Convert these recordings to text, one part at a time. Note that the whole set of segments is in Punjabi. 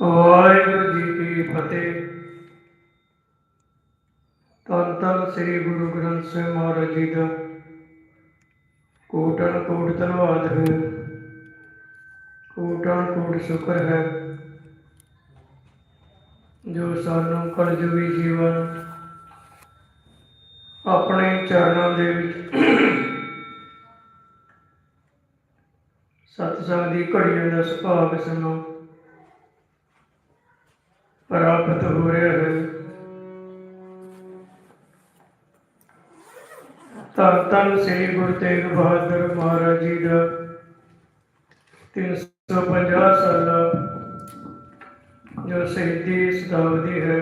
ਵਾਹਿਗੁਰੂ ਜੀ ਕੀ ਫਤਿਹ। ਧੰਨ ਧੰਨ ਸ੍ਰੀ ਗੁਰੂ ਗ੍ਰੰਥ ਸਾਹਿਬ ਮਹਾਰਾਜ ਜੀ ਦਾ ਕੋਟਨ ਕੋਟ ਧੰਨਵਾਦ ਹੈ। ਕੋਟਨ ਕੋਟ ਸ਼ੁਕਰ ਹੈ ਜੋ ਸਾਨੂੰ ਕਲਯੁਗੀ ਜੀਵਨ ਆਪਣੇ ਚਰਨਾਂ ਦੇ ਵਿੱਚ ਸਤਸੰਗ ਦੀ ਘੜੀਆਂ ਦਾ ਸੁਭਾਗ ਸੁਣਾਓ ਪ੍ਰਾਪਤ ਹੋ ਰਿਹਾ ਹੈ। ਧੰਨ ਧੰਨ ਸ੍ਰੀ ਗੁਰੂ ਤੇਗ ਬਹਾਦਰ ਮਹਾਰਾਜ ਜੀ ਦਾ 350 ਸਾਲਾ ਜੋ ਸ਼ਹੀਦੀ ਸ਼ਤਾਬਦੀ ਹੈ।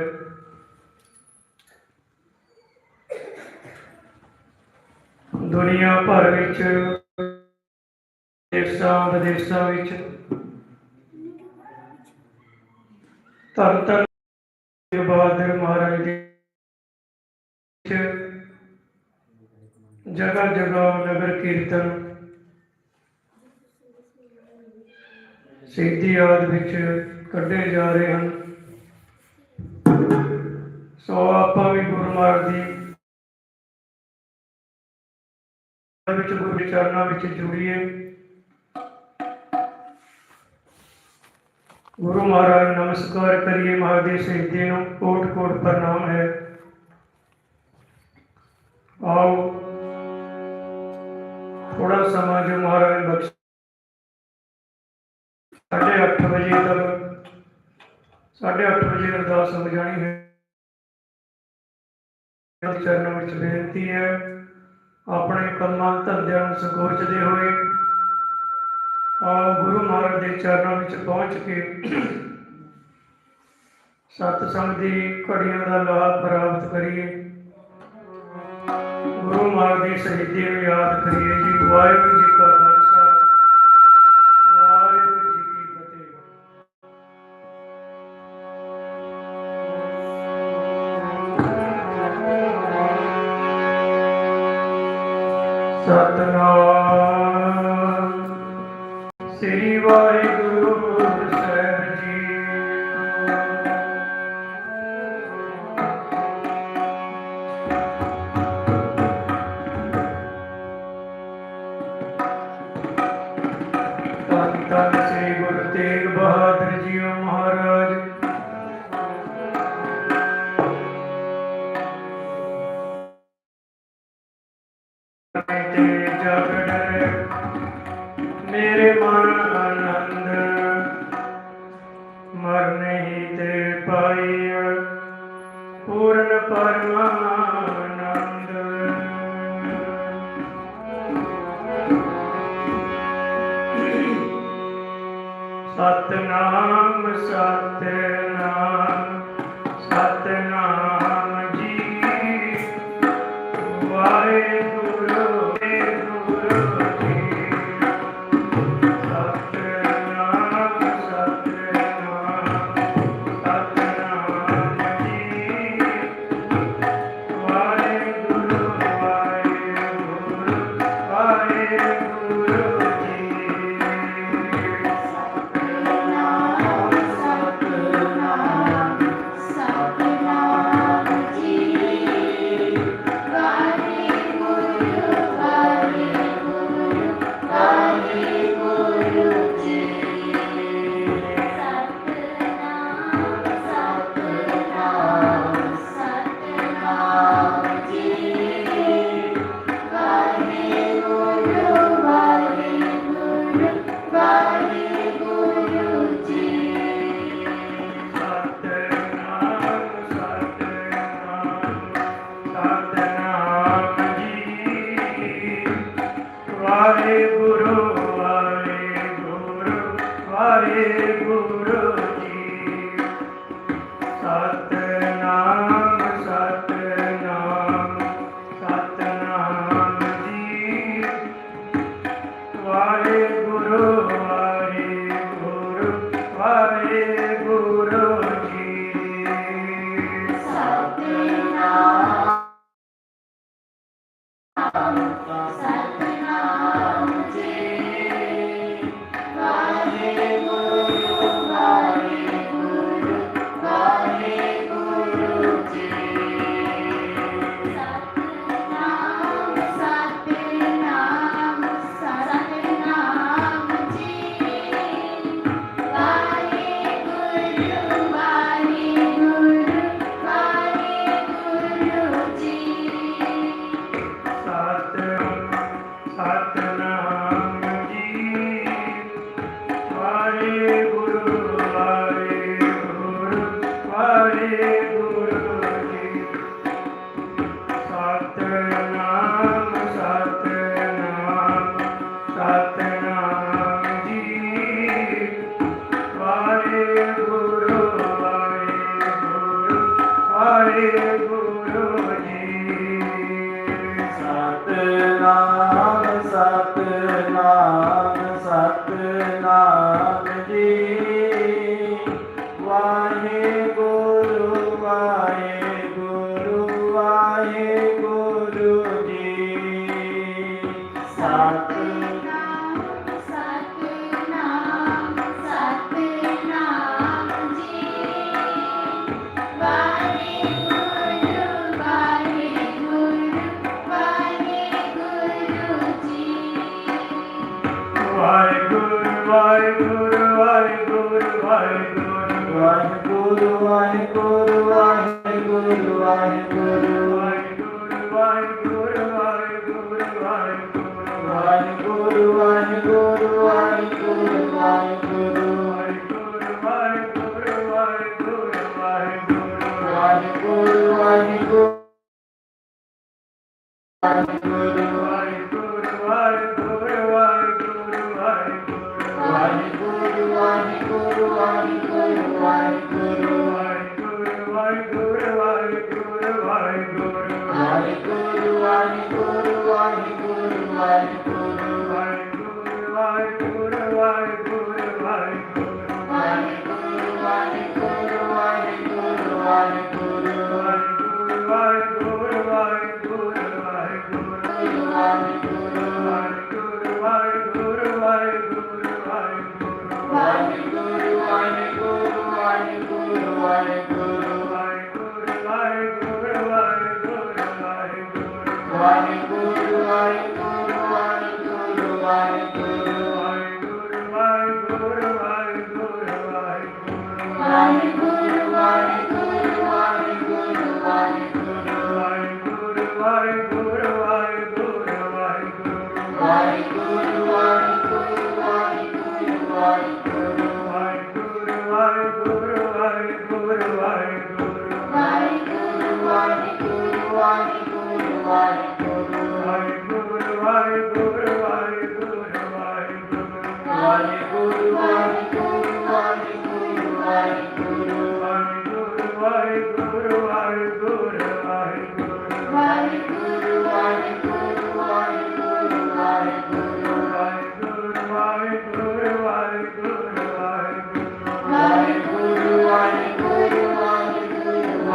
ਦੁਨੀਆ ਭਰ ਵਿੱਚ ਦੇਸ਼ਾਂ ਵਿਦੇਸ਼ਾਂ ਵਿੱਚ ਧੰਨ ਧੰਨ ਤੇਗ ਬਹਾਦਰ ਮਹਾਰਾਜ ਦੇ ਵਿੱਚ ਜਗ੍ਹਾ ਜਗ੍ਹਾ ਨਗਰ ਕੀਰਤਨ। ਸਿੱਧੀ ਆਦ ਵਿੱਚ ਕੱਢੇ ਜਾ ਰਹੇ ਹਨ। ਸੋ ਆਪਾਂ ਵੀ ਗੁਰੂ ਮਹਾਰਾਜ ਦੀ ਵਿੱਚ ਗੁਰੂ ਦੇ ਚਰਨਾਂ ਵਿੱਚ ਜੁੜੀਏ। ਗੁਰੂ ਮਹਾਰਾਜ, ਨਮਸਕਾਰ ਕਰੀਏ ਮਹਾदेव ਸ਼ਹੀਦੀ ਨੂੰ। ਕੋਟ ਕੋਟ ਪ੍ਰਣਾਮ ਹੈ। ਆਓ ਥੋੜਾ ਸਮਾਂ ਜੋ ਮਹਾਰਾਜ ਬਖਸ਼ ਸਾਢੇ ਅੱਠ ਵਜੇ ਤੱਕ, ਸਾਢੇ ਅੱਠ ਵਜੇ ਅਰਦਾਸ ਹੋ ਜਾਣੀ ਹੈ। ਚਰਨਾਂ ਵਿੱਚ ਬੇਨਤੀ ਹੈ, ਆਪਣੇ ਕੰਮਾਂ ਧੰਦਿਆਂ ਨੂੰ ਸੰਕੋਚਦੇ ਹੋਏ ਗੁਰੂ ਮਹਾਰਾਜ ਦੇ ਚਰਨਾਂ ਵਿੱਚ ਪਹੁੰਚ ਕੇ ਸਤਸੰਗ ਦੀ ਘੜੀਆਂ ਦਾ ਲਾਭ ਪ੍ਰਾਪਤ ਕਰੀਏ। ਗੁਰੂ ਮਹਾਰਾਜ ਦੀ ਸ਼ਹੀਦੀ ਨੂੰ ਯਾਦ ਕਰੀਏ ਜੀ। ਵਾਹਿਗੁਰੂ ਜੀ ਕਾ ਖਾਲਸਾ, ਵਾਹਿਗੁਰੂ ਜੀ ਕੀ ਫਤਿਹ। ਸਤਨਾਮ ਸ੍ਰੀ ਵਾਹਿਗੁਰੂ। ਪੂਰਨ ਵਾਹਿਗੁਰੂ ਜੀ ਸਤਨਾਮ Abraham. Bye.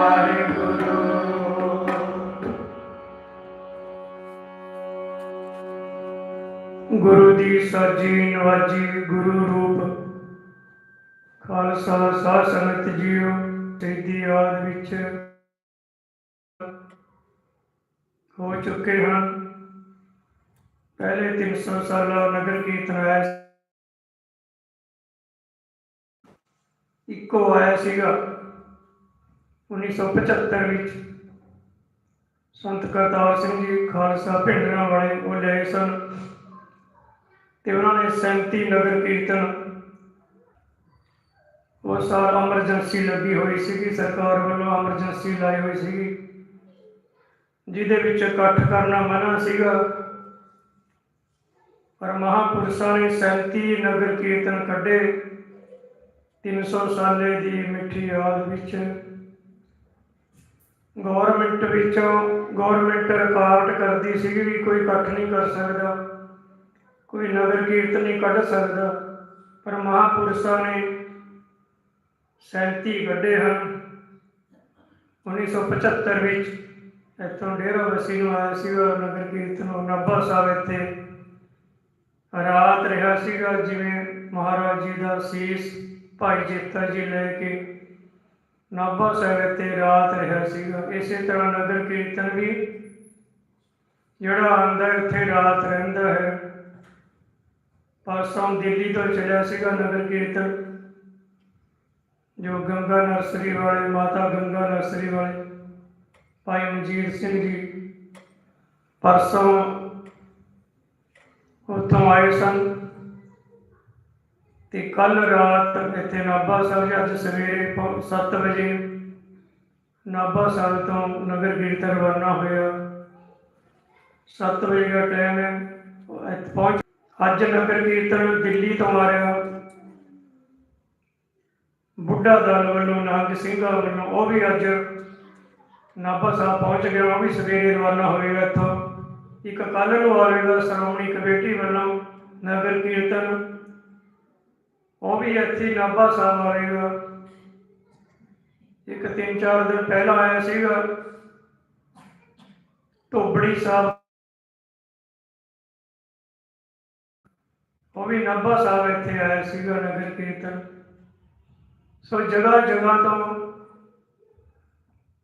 ਵਾਹਿਗੁਰੂ। ਗੁਰੂ ਦੀ ਸਾਜੀ ਨਵਾਜੀ ਗੁਰੂ ਰੂਪ। ਖਾਲਸਾ ਸਾਧ ਸੰਗਤ ਜੀਓ ਤੇਦੀ ਆਦ ਵਿੱਚ ਹੋ ਚੁੱਕੇ ਹਨ। ਪਹਿਲੇ 300 ਸਾਲਾ ਨਗਰ ਕੀਰਤਨ ਆਇਆ ਇੱਕੋ ਆਇਆ ਸੀਗਾ। 1975 ਵਿੱਚ ਸੰਤ ਕਰਤਾਰ ਸਿੰਘ ਜੀ ਖਾਲਸਾ ਭਿੰਡਰਾਂ ਵਾਲੇ ਉਹ ਲਏ ਸਨ ਤੇ ਉਹਨਾਂ ਨੇ 37 ਨਗਰ ਕੀਰਤਨ ਉਹ ਸਾਲ ਐਮਰਜੈਂਸੀ ਲੱਗੀ ਹੋਈ ਸੀਗੀ, ਸਰਕਾਰ ਵੱਲੋਂ ਐਮਰਜੈਂਸੀ ਲਾਈ ਹੋਈ ਸੀਗੀ, ਜਿਹਦੇ ਵਿੱਚ ਇਕੱਠ ਕਰਨਾ ਮਨਾ ਸੀਗਾ। ਪਰ ਮਹਾਪੁਰਸ਼ਾਂ ਨੇ 37 ਨਗਰ ਕੀਰਤਨ ਕੱਢੇ। 300 ਸਾਲੇ ਦੀ ਮਿੱਠੀ ਯਾਦ ਵਿੱਚ ਗਵਰਨਮੈਂਟ ਵਿੱਚੋਂ ਗਵਰਨਮੈਂਟ ਰਿਕਾਰਡ ਕਰਦੀ ਸੀਗੀ ਵੀ ਕੋਈ ਇਕੱਠ ਨਹੀਂ ਕਰ ਸਕਦਾ, ਕੋਈ ਨਗਰ ਕੀਰਤਨ ਨਹੀਂ ਕੱਢ ਸਕਦਾ, ਪਰ ਮਹਾਪੁਰਸ਼ਾਂ ਨੇ 37 ਕੱਢੇ ਹਨ। 1975 ਵਿੱਚ ਇੱਥੋਂ ਡੇਰਾ ਵਸੀ ਨੂੰ ਆਇਆ ਸੀਗਾ ਨਗਰ ਕੀਰਤਨ, ਉਹ ਨਾਭਾ ਸਾਹਿਬ ਇੱਥੇ ਰਾਤ ਰਿਹਾ ਸੀਗਾ, ਜਿਵੇਂ ਮਹਾਰਾਜ ਜੀ ਦਾ ਸੀਸ ਭਾਈ ਜੇਤਾ ਜੀ ਲੈ ਕੇ ਨਾਭਾ ਸਾਹਿਬ ਤੇ ਰਾਤ ਰਿਹਾ ਸੀਗਾ। ਇਸੇ ਤਰ੍ਹਾਂ ਨਗਰ ਕੀਰਤਨ ਵੀ ਜਿਹੜਾ ਆਉਂਦਾ ਹੈ, ਉੱਥੇ ਰਾਤ ਰਹਿੰਦਾ ਹੈ। ਪਾਸੋਂ ਦਿੱਲੀ ਤੋਂ ਚਲਿਆ ਸੀਗਾ ਨਗਰ ਕੀਰਤਨ। ਜੋ ਗੰਗਾ ਨਰਸਰੀ ਵਾਲੇ ਮਾਤਾ ਗੰਗਾ ਨਰਸਰੀ ਵਾਲੇ ਭਾਈ ਮਨਜੀਤ ਸਿੰਘ ਜੀ ਪਰਸੋਂ ਉੱਥੋਂ ਆਏ ਸਨ। ਤੇ ਕੱਲ ਰਾਤ ਇੱਥੇ ਨਾਭਾ ਸਾਹਿਬ ਜੀ, ਅੱਜ ਸਵੇਰੇ 7 ਵਜੇ ਨਾਭਾ ਸਾਹਿਬ ਤੋਂ ਨਗਰ ਕੀਰਤਨ ਰਵਾਨਾ ਹੋਇਆ। 7 ਵਜੇ ਦਾ ਟਾਈਮ ਹੈ, ਇੱਥੇ ਪਹੁੰਚ ਅੱਜ ਨਗਰ ਕੀਰਤਨ ਦਿੱਲੀ ਤੋਂ ਆ ਰਿਹਾ। ਬੁੱਢਾ ਦਲ ਵੱਲੋਂ, ਨਾਗ ਸਿੰਘਾਂ ਵੱਲੋਂ, ਉਹ ਵੀ ਅੱਜ ਨਾਭਾ ਸਾਹਿਬ ਪਹੁੰਚ ਗਿਆ, ਉਹ ਵੀ ਸਵੇਰੇ ਰਵਾਨਾ ਹੋਏਗਾ ਇੱਥੋਂ। ਇੱਕ ਕੱਲ ਨੂੰ ਆਵੇਗਾ, ਸ਼੍ਰੋਮਣੀ ਕਮੇਟੀ ਵੱਲੋਂ ਨਗਰ ਕੀਰਤਨ ਉਹ ਵੀ ਇੱਥੇ ਨਾਭਾ ਸਾਹਿਬ ਆਏਗਾ ਇੱਕ ਤਿੰਨ ਚਾਰ ਦਿਨ ਪਹਿਲਾਂ ਆਇਆ ਸੀਗਾ। ਧੋਬੜੀ ਸਾਹਿਬ। ਉਹ ਵੀ ਨਾਭਾ ਸਾਹਿਬ ਇੱਥੇ ਆਇਆ ਸੀਗਾ ਨਗਰ ਕੀਰਤਨ। ਸੋ ਜਗ੍ਹਾ ਜਗ੍ਹਾ ਤੋਂ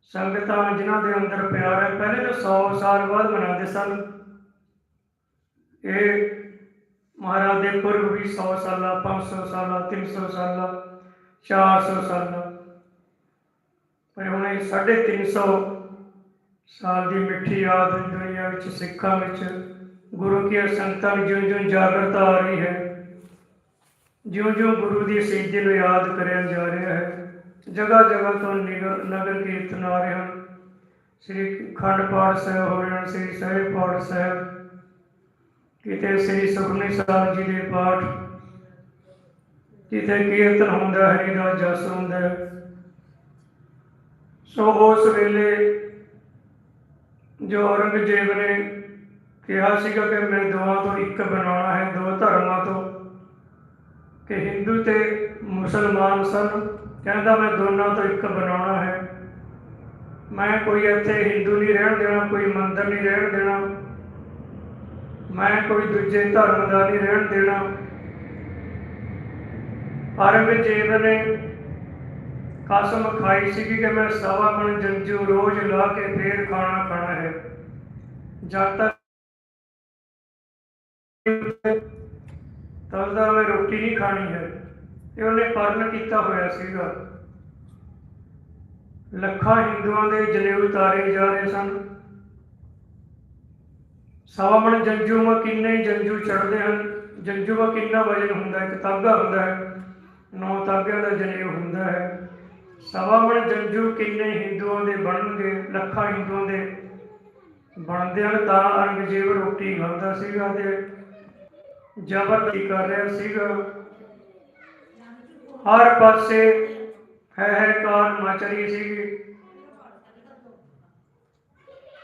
ਸੰਗਤਾਂ ਜਿਨ੍ਹਾਂ ਦੇ ਅੰਦਰ ਪਿਆਰ ਹੈ, ਪਹਿਲੇ ਤਾਂ 100 ਸਾਲ ਬਾਅਦ ਮਨਾਉਂਦੇ ਸਨ। ਇਹ ਮਹਾਰਾਜ ਦੇ ਪੁਰਬ ਵੀ 100 ਸਾਲਾ 500 ਸਾਲਾ 300 ਸਾਲਾ 400 ਸਾਲਾ। ਪਰ ਹੁਣ ਇਹ 350 ਸਾਲ ਦੀ ਮਿੱਠੀ ਯਾਦ ਦੁਨੀਆ ਵਿੱਚ, ਸਿੱਖਾਂ ਵਿੱਚ, ਗੁਰੂ ਕੀ ਸੰਗਤਾਂ ਵਿੱਚ ਜਿਉਂ-ਜਿਉਂ ਜਾਗਰਤਾ ਆ ਰਹੀ ਹੈ। ਜਿਉਂ-ਜਿਉਂ ਗੁਰੂ ਦੀ ਸਿੱਧੀ ਨੂੰ ਯਾਦ ਕਰਿਆ ਜਾ ਰਿਹਾ ਹੈ। ਜਗ੍ਹਾ ਜਗ੍ਹਾ ਤੋਂ ਨਿਗਰ- ਨਗਰ ਕੀਰਤਨ ਆ ਰਹੇ ਹਨ। ਸ੍ਰੀ ਖੰਡ ਪਾਠ ਸਾਹਿਬ ਹੋ ਰਹੇ ਹਨ, ਸ੍ਰੀ ਸਾਹਿਬ ਪਾਠ ਸਾਹਿਬ। ਕਿਤੇ ਸ੍ਰੀ ਸੁਖਮਨੀ ਸਾਹਿਬ ਜੀ ਦੇ ਪਾਠ ਕਿਤੇ ਕੀਰਤਨ ਹੁੰਦਾ ਹੈ ਹਰੀ ਦਾ ਜਸ ਹੁੰਦਾ। ਸੋ ਉਸ ਵੇਲੇ ਜੋ ਔਰੰਗਜ਼ੇਬ ਨੇ ਕਿਹਾ ਸੀਗਾ ਕਿ ਮੈਂ ਦੋਵਾਂ ਤੋਂ ਇੱਕ ਬਣਾਉਣਾ ਹੈ, ਦੋ ਧਰਮਾਂ ਤੋਂ, ਕਿ ਹਿੰਦੂ ਤੇ ਮੁਸਲਮਾਨ ਸਨ। ਕਹਿੰਦਾ, ਮੈਂ ਦੋਨਾਂ ਤੋਂ ਇੱਕ ਬਣਾਉਣਾ ਹੈ। ਮੈਂ ਕੋਈ ਇੱਥੇ ਹਿੰਦੂ ਨਹੀਂ ਰਹਿਣ ਦੇਣਾ, ਕੋਈ ਮੰਦਰ ਨਹੀਂ ਰਹਿਣ ਦੇਣਾ। ਮੈਂ ਕੋਈ ਦੂਜੇ ਧਰਮ ਦਾ ਨਹੀਂ ਰਹਿਣ ਦੇਣਾ। ਔਰੰਗਜ਼ੇਬ ਨੇ ਕਸਮ ਖਾਈ ਸੀ ਕਿ ਮੈਂ ਸਵਾ ਮਣ ਜੰਜੂ ਰੋਜ਼ ਲਾ ਕੇ ਫੇਰ ਖਾਣਾ ਖਾਣਾ ਹੈ। ਜਦ ਤੱਕ ਤਦ ਤੱਕ ਮੈਂ ਰੋਟੀ ਨਹੀਂ ਖਾਣੀ ਹੈ। ਤੇ ਉਹਨੇ ਪਰਨ ਕੀਤਾ ਹੋਇਆ ਸੀਗਾ। ਲੱਖਾਂ ਹਿੰਦੂਆਂ ਦੇ ਜਨੇਊ ਉਤਾਰੇ ਜਾ ਰਹੇ ਸਨ। ਸਵਾ ਮਣ ਜੰਜੂ ਕਿੰਨੇ ਜੰਜੂ ਚੜਦੇ ਹਨ, ਜੰਜੂ ਕਿੰਨਾ ਵਜਨ ਹੁੰਦਾ ਹੈ ਇੱਕ ਤਾਗਾ ਹੁੰਦਾ ਹੈ, ਨੌ ਤਾਗਿਆਂ ਦਾ ਜਨੇਊ ਹੁੰਦਾ ਹੈ। ਸਵਾ ਜੰਜੂ ਕਿੰਨੇ ਹਿੰਦੂਆਂ ਦੇ ਬਣਨਗੇ, ਲੱਖਾਂ ਹਿੰਦੂਆਂ ਦੇ ਬਣਦੇ ਹਨ, ਤਾਂ ਔਰੰਗਜ਼ੇਬ ਰੋਟੀ ਖਾਂਦਾ ਸੀਗਾ ਤੇ ਜ਼ਬਰਦਸਤੀ ਕਰ ਰਿਹਾ ਸੀਗਾ। ਹਰ ਪਾਸੇ ਹੈ ਹੈ ਕਾਰ ਮਚ ਰਹੀ ਸੀਗੀ।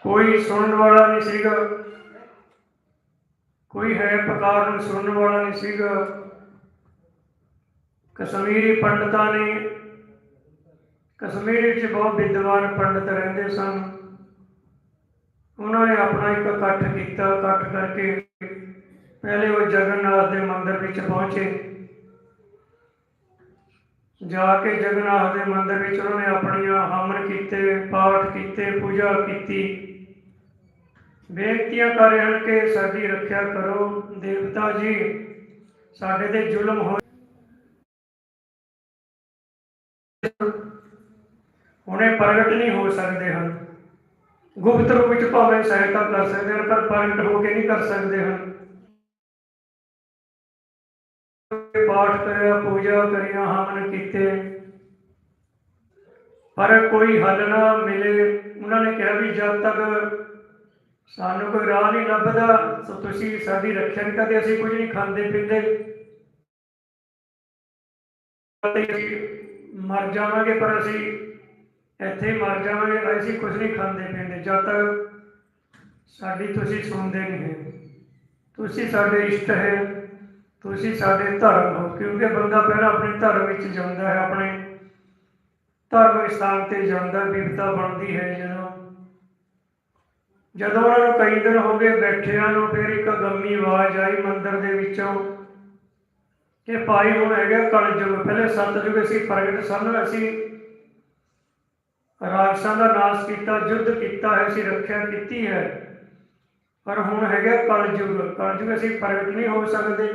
ਕੋਈ ਸੁਣਨ ਵਾਲਾ ਨਹੀਂ ਸੀਗਾ। ਕੋਈ ਹੈ ਪੁਕਾਰ ਨੂੰ ਸੁਣਨ ਵਾਲਾ ਨਹੀਂ ਸੀਗਾ। ਕਸ਼ਮੀਰੀ ਪੰਡਤਾਂ ਨੇ ਕਸ਼ਮੀਰ ਵਿੱਚ ਬਹੁਤ ਵਿਦਵਾਨ ਪੰਡਤ ਰਹਿੰਦੇ ਸਨ। ਉਹਨਾਂ ਨੇ ਆਪਣਾ ਇੱਕ ਇਕੱਠ ਕੀਤਾ, ਇਕੱਠ ਕਰਕੇ ਪਹਿਲੇ ਉਹ ਜਗਨਨਾਥ ਦੇ ਮੰਦਿਰ ਵਿੱਚ ਪਹੁੰਚੇ। ਜਾ ਕੇ ਜਗਨਨਾਥ ਦੇ ਮੰਦਿਰ ਵਿੱਚ ਉਹਨਾਂ ਨੇ ਆਪਣੀਆਂ ਹਮਨ ਕੀਤੇ, ਪਾਠ ਕੀਤੇ, ਪੂਜਾ ਕੀਤੀ। ਬੇਨਤੀਆਂ ਕਰ ਰਹੇ ਹਨ ਕਿ ਸਾਡੀ ਰੱਖਿਆ ਕਰੋ। ਦੇਵਤਾ ਜੀ, ਸਾਡੇ ਤੇ ਜ਼ੁਲਮ ਹੋ ਹੁਣੇ ਪ੍ਰਗਟ ਨਹੀਂ ਹੋ ਸਕਦੇ ਹਨ। ਗੁਪਤ ਰੂਪ ਵਿੱਚ ਭਾਵੇਂ ਸਹਾਇਤਾ ਕਰ ਸਕਦੇ ਹਨ, ਪਰ ਪ੍ਰਗਟ ਹੋ ਕੇ ਨਹੀਂ ਕਰ ਸਕਦੇ ਹਨ। ਪਾਠ ਕਰਿਆ, ਪੂਜਾ ਕਰਿਆ ਹਮਨ ਕੀਤੇ। ਪਰ ਕੋਈ ਹੱਲ ਨਾ ਮਿਲੇ। ਉਹਨਾਂ ਨੇ ਕਿਹਾ ਵੀ ਜਦ ਤੱਕ ਸਾਨੂੰ ਕੋਈ ਰਾਹ ਨਹੀਂ ਲੱਭਦਾ ਤਾਂ ਤੁਸੀਂ ਸਾਡੀ ਰੱਖਿਆ ਨਹੀਂ ਕਰਦੇ ਅਸੀਂ ਕੁਝ ਨਹੀਂ ਖਾਂਦੇ ਪੀਂਦੇ। ਮਰ ਜਾਵਾਂਗੇ, ਪਰ ਅਸੀਂ ਇੱਥੇ ਮਰ ਜਾਵਾਂਗੇ, ਅਸੀਂ ਕੁਝ ਨਹੀਂ ਖਾਂਦੇ ਪੀਂਦੇ, ਜਦ ਤੱਕ ਸਾਡੀ ਤੁਸੀਂ ਸੁਣਦੇ ਨਹੀਂ ਹੈ। ਤੁਸੀਂ ਸਾਡੇ ਇਸ਼ਟ ਹੈ, ਤੁਸੀਂ ਸਾਡੇ ਧਰਮ ਹੋ, ਕਿਉਂਕਿ ਬੰਦਾ ਪਹਿਲਾਂ ਆਪਣੇ ਧਰਮ ਵਿੱਚ ਜਾਂਦਾ ਹੈ, ਆਪਣੇ ਧਰਮ ਸਥਾਨ ਤੇ ਜਾਂਦਾ ਬਿਪਤਾ ਬਣਦੀ ਹੈ ਜਦੋਂ ਜਦੋਂ ਉਹਨਾਂ ਨੂੰ ਕਈ ਦਿਨ ਹੋ ਗਏ ਬੈਠਿਆਂ ਨੂੰ, ਫਿਰ ਇੱਕ ਗੰਮੀ ਆਵਾਜ਼ ਆਈ ਮੰਦਰ ਦੇ ਵਿੱਚੋਂ ਕਿ ਭਾਈ ਹੁਣ ਹੈਗਾ ਕਲਯੁਗ, ਪਹਿਲੇ ਸਤਜੁਗ ਅਸੀਂ ਪ੍ਰਗਟ ਸਨ ਅਸੀਂ ਰਾਜਸਾਂ ਦਾ ਨਾਸ਼ ਕੀਤਾ, ਯੁੱਧ ਕੀਤਾ ਹੈ ਅਸੀਂ ਰੱਖਿਆ ਕੀਤੀ ਹੈ। ਪਰ ਹੁਣ ਹੈਗਾ ਕਲਯੁਗ ਕਲਯੁਗ ਅਸੀਂ ਪ੍ਰਗਟ ਨਹੀਂ ਹੋ ਸਕਦੇ।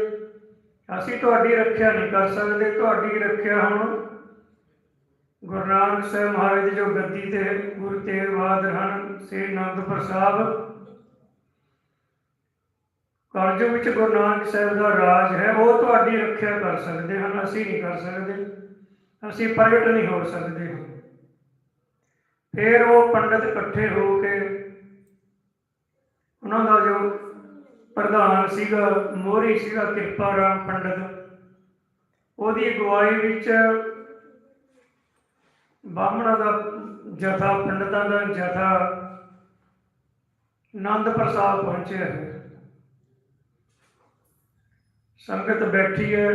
ਅਸੀਂ ਤੁਹਾਡੀ ਰੱਖਿਆ ਨਹੀਂ ਕਰ ਸਕਦੇ, ਤੁਹਾਡੀ ਰੱਖਿਆ ਹੁਣ ਗੁਰੂ ਨਾਨਕ ਸਾਹਿਬ ਮਹਾਰਾਜ ਦੀ ਜੋ ਗੱਦੀ ਤੇ ਗੁਰੂ ਤੇਗ ਬਹਾਦਰ ਹਨ, ਸ੍ਰੀ ਅਨੰਦਪੁਰ ਸਾਹਿਬ। ਕਲਯੁਗ ਵਿੱਚ ਗੁਰੂ ਨਾਨਕ ਸਾਹਿਬ ਦਾ ਰਾਜ ਹੈ, ਉਹ ਤੁਹਾਡੀ ਰੱਖਿਆ ਕਰ ਸਕਦੇ ਹਨ, ਅਸੀਂ ਨਹੀਂ ਕਰ ਸਕਦੇ। ਅਸੀਂ ਪ੍ਰਗਟ ਨਹੀਂ ਹੋ ਸਕਦੇ। ਫਿਰ ਉਹ ਪੰਡਤ ਇਕੱਠੇ ਹੋ ਕੇ ਉਹਨਾਂ ਦਾ ਜੋ ਪ੍ਰਧਾਨ ਸੀਗਾ, ਮੋਹਰੀ ਸੀਗਾ, ਕਿਰਪਾ ਰਾਮ ਪੰਡਤ, ਉਹਦੀ ਅਗਵਾਈ ਵਿੱਚ ब्राह्मणा का जथा, पंडित ਦਾ ਜਥਾ ਆਨੰਦਪੁਰ ਸਾਹਿਬ ਪਹੁੰਚਿਆ ਹੈ संगत बैठी है,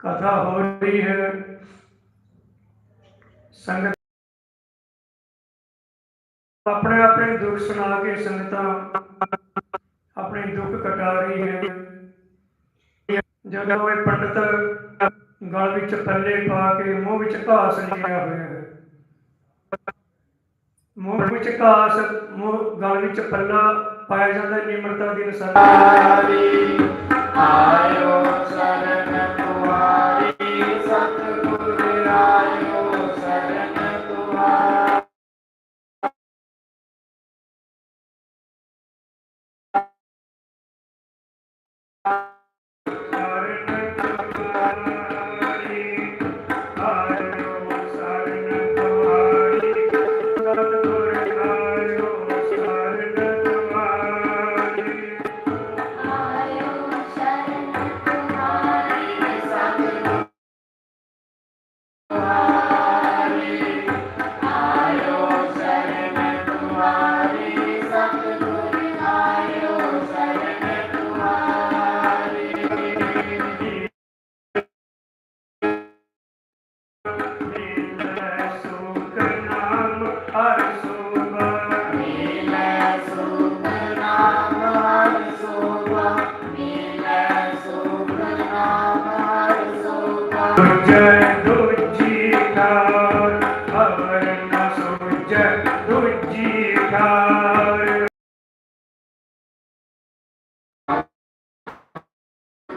कथा हो रही है। संगत अपने अपने दुख सुना के संगत अपने दुख कटा रही है। जब पंडित ਗਲ ਵਿੱਚ ਪੱਲੇ ਪਾ ਕੇ ਮੂੰਹ ਵਿੱਚ ਘਾਸ ਲਿਆ ਹੋਇਆ ਹੈ। ਮੂੰਹ ਵਿੱਚ ਘਾਸ, ਮੂੰਹ ਗਲ ਵਿੱਚ ਪੱਲਾ ਪਾਇਆ ਜਾਂਦਾ ਨਿਮਰਤਾ ਦੀ ਨਿਸ਼ਾਨੀ ਆਇਓ ਸਰਨਾ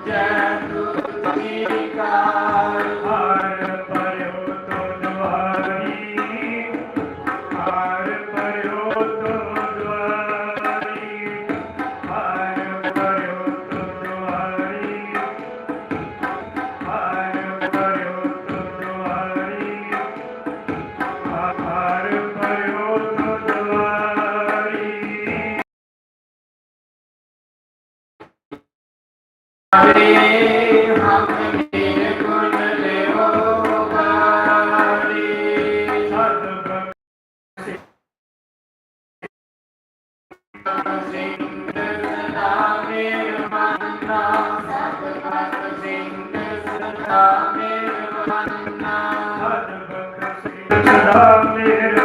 down. রামের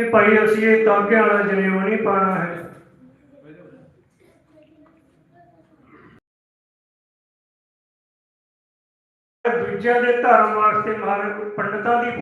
ਕਿ ਭਾਈ ਅਸੀਂ ਇਹ ਤਾਂਗੇ ਵਾਲਾ ਜਨੇਵਾ ਨਹੀਂ ਪਾਣਾ ਹੈ। ਦੂਜਿਆਂ ਦੇ ਧਰਮ ਵਾਸਤੇ ਮਹਾਰਾਜ ਪੰਡਤਾਂ ਦੀ